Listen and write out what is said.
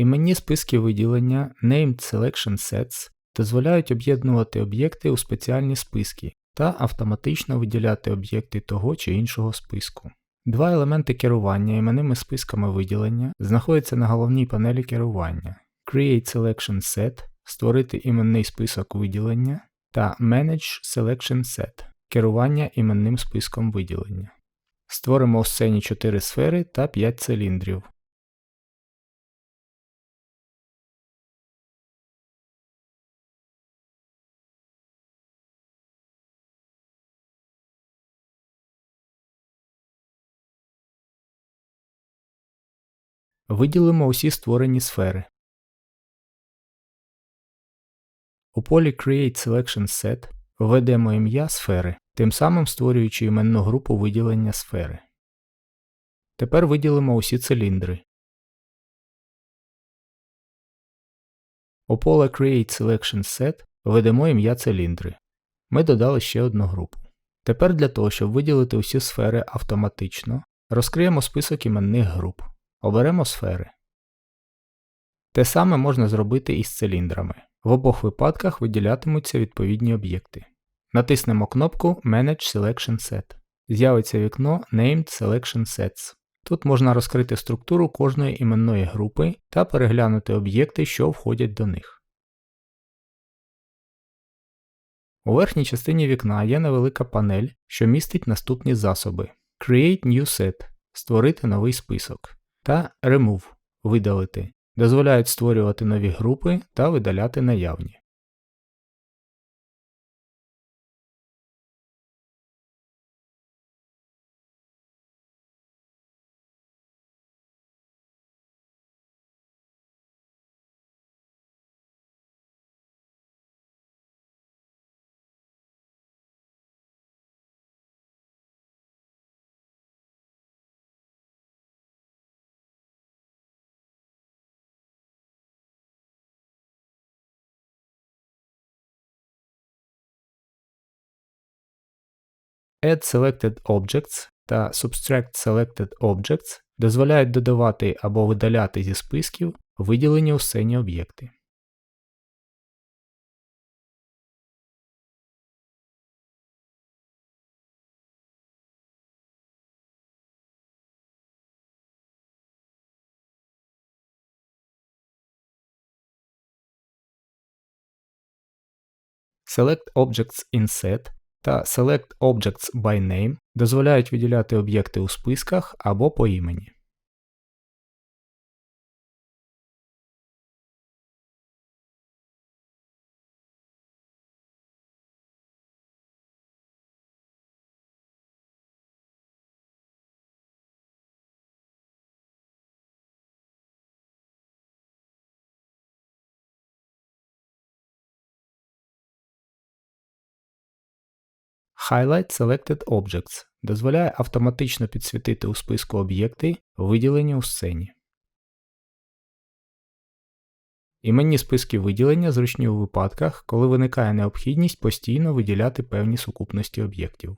Іменні списки виділення Named Selection Sets дозволяють об'єднувати об'єкти у спеціальні списки та автоматично виділяти об'єкти того чи іншого списку. Два елементи керування іменними списками виділення знаходяться на головній панелі керування Create Selection Set створити іменний список виділення та Manage Selection Set керування іменним списком виділення. Створимо у сцені 4 сфери та 5 циліндрів. Виділимо усі створені сфери. У полі Create Selection Set введемо ім'я сфери, тим самим створюючи іменну групу виділення сфери. Тепер виділимо усі циліндри. У поле Create Selection Set введемо ім'я циліндри. Ми додали ще одну групу. Тепер для того, щоб виділити усі сфери автоматично, розкриємо список іменних груп. Оберемо сфери. Те саме можна зробити і з циліндрами. В обох випадках виділятимуться відповідні об'єкти. Натиснемо кнопку Manage Selection Set. З'явиться вікно Named Selection Sets. Тут можна розкрити структуру кожної іменної групи та переглянути об'єкти, що входять до них. У верхній частині вікна є невелика панель, що містить наступні засоби: Create New Set створити новий список та Remove видалити дозволяють створювати нові групи та видаляти наявні. Add Selected Objects та Subtract Selected Objects дозволяють додавати або видаляти зі списків виділені у сцені об'єкти. Select Objects in Set та Select Objects by Name дозволяють виділяти об'єкти у списках або по імені. Highlight Selected Objects дозволяє автоматично підсвітити у списку об'єкти, виділені у сцені. Іменні списки виділення зручні у випадках, коли виникає необхідність постійно виділяти певні сукупності об'єктів.